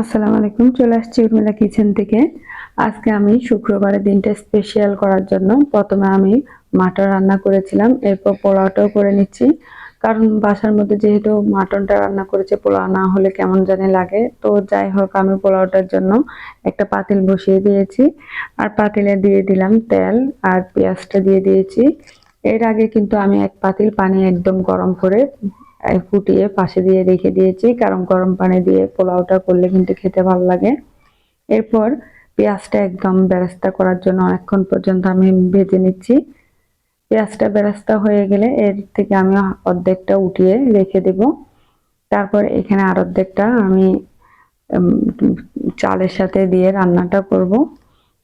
আসসালামু আলাইকুম, চলে আসছি উর্মিলা কিচেন থেকে। আজকে আমি শুক্রবারের দিনটা স্পেশাল করার জন্য প্রথমে আমি মাটন রান্না করেছিলাম, এরপর পোলাওটাও করে নিচ্ছি। কারণ বাসার মধ্যে যেহেতু মাটনটা রান্না করেছে, পোলাও না হলে কেমন জানি লাগে। তো যাই হোক, আমি পোলাওটার জন্য একটা পাতিল বসিয়ে দিয়েছি। আর পাতিলে দিয়ে দিলাম তেল আর পেঁয়াজটা দিয়ে দিয়েছি। এর আগে কিন্তু আমি এক পাতিল পানি একদম গরম করে ফুটিয়ে পাশে দিয়ে রেখে দিয়েছি। কারণ গরম পানি দিয়ে পোলাওটা করলে কিন্তু খেতে ভালো লাগে। এরপর পেঁয়াজটা একদম বেরেস্তা করার জন্য অনেকক্ষণ পর্যন্ত আমি ভেজে নিচ্ছি। পেঁয়াজটা বেরেস্তা হয়ে গেলে এর থেকে আমি অর্ধেকটা উঠিয়ে রেখে দেব। তারপর এখানে আর অর্ধেকটা আমি চালের সাথে দিয়ে রান্নাটা করব।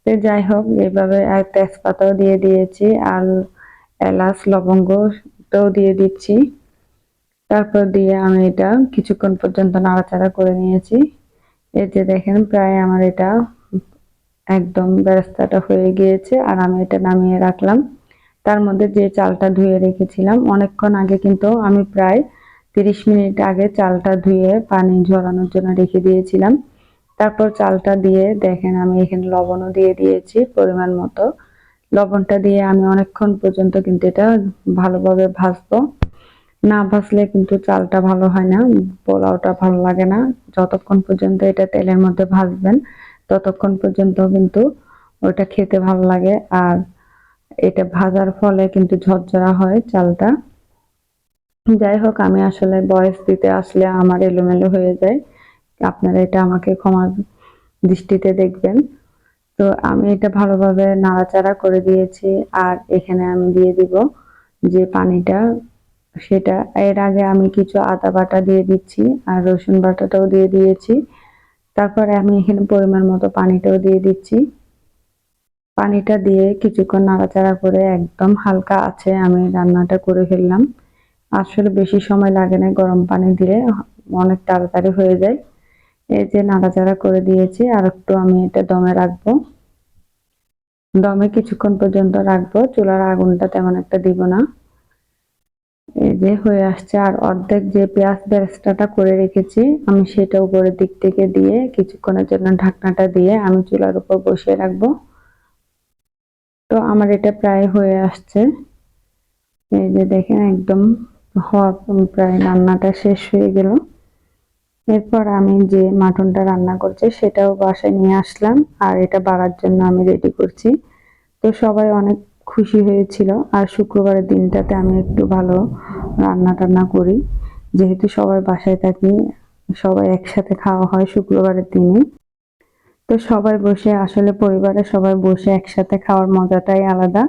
তো যাই হোক এইভাবে তেজপাতাও দিয়ে দিয়েছি। আর এলাচ লবঙ্গটাও দিয়ে দিচ্ছি। তারপর দিয়ে আমি এটা কিছুক্ষণ পর্যন্ত নাড়াচাড়া করে নিয়েছি। যে দেখেন, প্রায় আমার এটা একদম ব্যবস্থাটা হয়ে গিয়েছে আর আমি এটা নামিয়ে রাখলাম। তার মধ্যে যে চালটা ধুয়ে রেখেছিলাম, অনেকক্ষণ আগে কিন্তু আমি প্রায় তিরিশ মিনিট আগে চালটা ধুয়ে পানি ঝরানোর জন্য রেখে দিয়েছিলাম। তারপর চালটা দিয়ে দেখেন, আমি এখানে লবণও দিয়ে দিয়েছি পরিমাণ মতো। লবণটা দিয়ে আমি অনেকক্ষণ পর্যন্ত কিন্তু এটা ভালোভাবে ভাজবো। না ভাজলে কিন্তু চালটা ভালো হয় না, পোলাওটা ভালো লাগে না। যতক্ষণ পর্যন্ত এটা তেলের মধ্যে ভাজবেন, ততক্ষণ পর্যন্ত কিন্তু ওটা খেতে ভালো লাগে। আর এটা ভাজার ফলে কিন্তু ঝরঝরা হয় চালটা। যাই হোক, আমি আসলে বয়স দিতে আসলে আমার এলোমেলো হয়ে যায়। আপনারা এটা আমাকে ক্ষমার দৃষ্টিতে দেখবেন। তো আমি এটা ভালোভাবে নাড়াচাড়া করে দিয়েছি আর এখানে আমি দিয়ে দিব যে পানিটা, সেটা এর আগে আমি কিছু আদা বাটা দিয়ে দিচ্ছি আর রসুন বাটাটাও দিয়ে দিয়েছি। তারপরে আমি এখানে পরিমাণ মতো পানিটাও দিয়ে দিচ্ছি। পানিটা দিয়ে কিছুক্ষণ নাড়াচাড়া করে একদম হালকা আছে আমি রান্নাটা করে ফেললাম। আসলে বেশি সময় লাগে না গরম পানি দিলে, অনেক তাড়াতাড়ি হয়ে যায়। এই যে নাড়াচাড়া করে দিয়েছি, আর একটু আমি এটা দমে রাখব। দমে কিছুক্ষণ পর্যন্ত রাখব। চুলার আগুনটা তেমন একটা দিব না। এই যে হয়ে আসছে, আর অর্ধেক যে পেঁয়াজ বেরেস্তাটা করে রেখেছি, আমি সেটা উপরের দিক থেকে দিয়ে কিছুক্ষণের জন্য ঢাকনাটা দিয়ে আমি চুলার উপর বসিয়ে রাখব। তো আমার এটা প্রায় হয়ে আসছে। এই যে দেখেন, একদম হওয়া প্রায় রান্নাটা শেষ হয়ে গেল। এরপর আমি যে মাটনটা রান্না করছি সেটাও বাসায় নিয়ে আসলাম, আর এটা বাড়ার জন্য আমি রেডি করছি। তো সবাই অনেক খুশি হয়েছিল, আর শুক্রবারের দিনটাতে আমি একটু ভালো রান্না টান্না করি। যেহেতু সবাই বাসায় থাকি, সবাই একসাথে খাওয়া হয় শুক্রবারের দিনে। তো সবাই বসে, আসলে পরিবারে সবাই বসে একসাথে খাওয়ার মজাটাই আলাদা।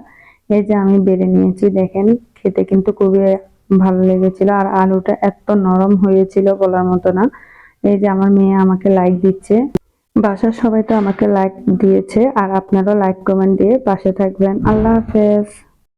এই যে আমি বেড়ে নিয়েছি, দেখেন, খেতে কিন্তু খুবই ভালো লেগেছিল আর আলুটা এত নরম হয়েছিল বলার মতো না। এই যে আমার মেয়ে আমাকে লাইক দিচ্ছে। বাসার সবাই তো আমাকে লাইক দিয়েছে আর আপনারাও লাইক কমেন্ট দিয়ে পাশে থাকবেন। আল্লাহ হাফেজ।